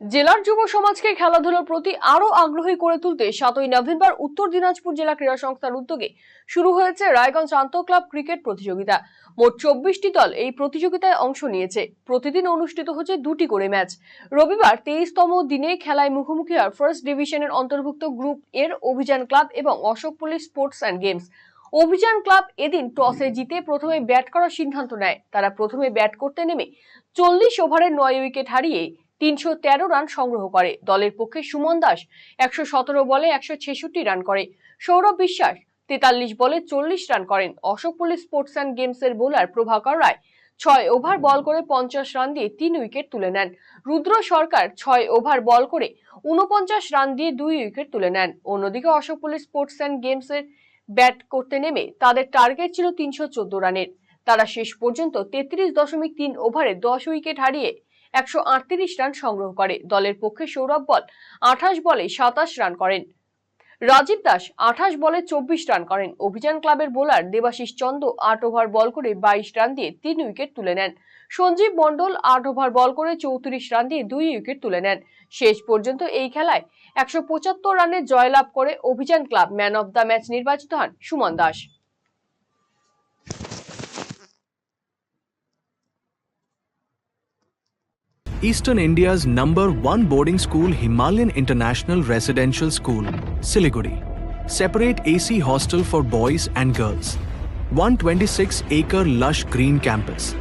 জেলার যুব সমাজকে খেলাধুলার প্রতি আরও আগ্রহী করে তুলতে সাতই নভেম্বর উত্তর দিনাজপুর জেলা ক্রীড়া সংস্থার উদ্যোগে শুরু হয়েছে রায়গঞ্জ আন্ত ক্লাব ক্রিকেট প্রতিযোগিতা। মোট চব্বিশটি দল এই প্রতিযোগিতায় অংশ নিয়েছে। প্রতিদিন অনুষ্ঠিত হচ্ছে দুটি করে ম্যাচ। রবিবার তেইশতম দিনে খেলায় মুখোমুখি হয় ফার্স্ট ডিভিশনের অন্তর্ভুক্ত গ্রুপ এর অভিযান ক্লাব এবং Ashok police sports and games. Abhijan club এদিন টসে জিতে প্রথমে ব্যাট করার সিদ্ধান্ত নেয়। তারা প্রথমে ব্যাট করতে নেমে চল্লিশ ওভারে নয় উইকেট হারিয়ে তিনশো তেরো রান সংগ্রহ করে। দলের পক্ষে সুমন দাস একশো সতেরো বলে একশো ছেষট্টি রান করে। সৌরভ বিশ্বাস তেতাল্লিশ বলে চল্লিশ রান করেন। অশোক পুলিশ স্পোর্টস অ্যান্ড গেমসের বোলার প্রভাকর রায় ছয় ওভার বল করে পঞ্চাশ রান দিয়ে তিন উইকেট তুলে নেন। রুদ্র সরকার ছয় ওভার বল করে উনপঞ্চাশ রান দিয়ে দুই উইকেট তুলে নেন। অন্যদিকে অশোক পুলিশ স্পোর্টস অ্যান্ড গেমসের ব্যাট করতে নেমে তাদের টার্গেট ছিল তিনশো চোদ্দ রানের। তারা শেষ পর্যন্ত তেত্রিশ দশমিক তিন ওভারে দশ উইকেট হারিয়ে একশো আটত্রিশ রান সংগ্রহ করে। দলের পক্ষে সৌরভ বল আঠাশ বলে সাতাশ রান করেন। রাজীব দাস আঠাশ বলে চব্বিশ রান করেন। অভিযান ক্লাবের বোলার দেবাশিস চন্দ আট ওভার বল করে বাইশ রান দিয়ে তিন উইকেট তুলে নেন। সঞ্জীব মণ্ডল আট ওভার বল করে চৌত্রিশ রান দিয়ে দুই উইকেট তুলে নেন। শেষ পর্যন্ত এই খেলায় একশো পঁচাত্তর রানে জয়লাভ করে Abhijan club man of the match নির্বাচিত হন Suman Das. Eastern India's number one boarding school, Himalayan International Residential School, Siliguri. Separate AC hostel for boys and girls. 126 acre lush green campus.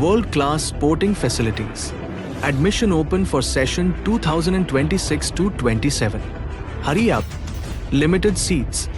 World class sporting facilities. Admission open for session 2026 to 27. Hurry up. Limited seats.